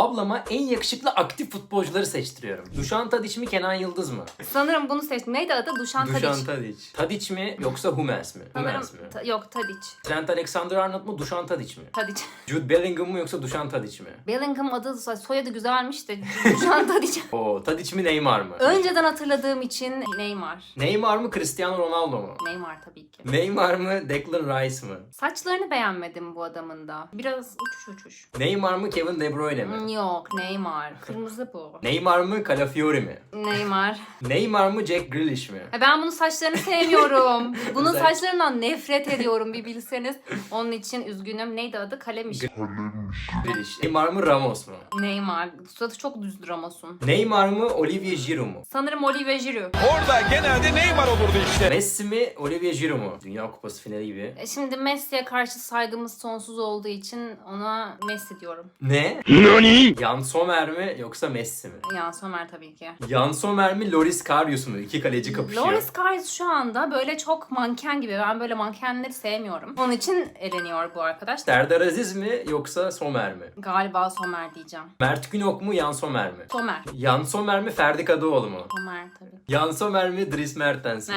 Ablama en yakışıklı aktif futbolcuları seçtiriyorum. Dušan Tadić mi Kenan Yıldız mı? Sanırım bunu seçtim. Neydi adı? Dušan Dušan Tadić. Tadić. Mi yoksa Hummels mi? Sanırım Hummels mi? ta- yok Tadić. Trent Alexander-Arnold mu Dušan Tadić mi? Tadić. Jude Bellingham mı yoksa Dušan Tadić mi? Bellingham adı soyadı güzelmiş de Dušan Tadić. Oo Tadić mi Neymar mı? Önceden hatırladığım için Neymar. Neymar mı Cristiano Ronaldo mu? Neymar tabii ki. Neymar mı Declan Rice mı? Saçlarını beğenmedim bu adamın da. Biraz uçuş uçuş. Neymar mı Kevin De Bruyne mi? Yok Neymar. Kırmızı bu. Neymar mı Calafiori mi? Neymar. Neymar mı Jack Grealish mi? Ha, Ben bunun saçlarını sevmiyorum. bunun Güzel. saçlarından nefret ediyorum bir bilseniz. Onun için üzgünüm. Neydi adı? Kalemiş. Grealish. Neymar mı Ramos mu? Neymar. Suratı çok düz Ramos'un. Neymar mı Olivier Giroud mu? Sanırım Olivier Giroud. Orada genelde Neymar olurdu işte. Messi mi Olivier Giroud mu? Dünya Kupası finali gibi. E, Şimdi Messi'ye karşı saygımız sonsuz olduğu için ona Messi diyorum. Ne? Jan Sommer mi yoksa Messi mi? Jan Sommer tabii ki. Jan Sommer mi Loris Karius mu? İki kaleci kapışıyor. Loris Karius şu anda böyle çok manken gibi. Ben böyle mankenleri sevmiyorum. Onun için eleniyor bu arkadaş. Serdar Aziz mi yoksa Sommer mi? Galiba Sommer diyeceğim. Mert Günok mu Jan Sommer mi? Sommer. Jan Sommer mi Ferdi Kadıoğlu mu? Sommer tabii. Jan Sommer mi Dries Mertens mi?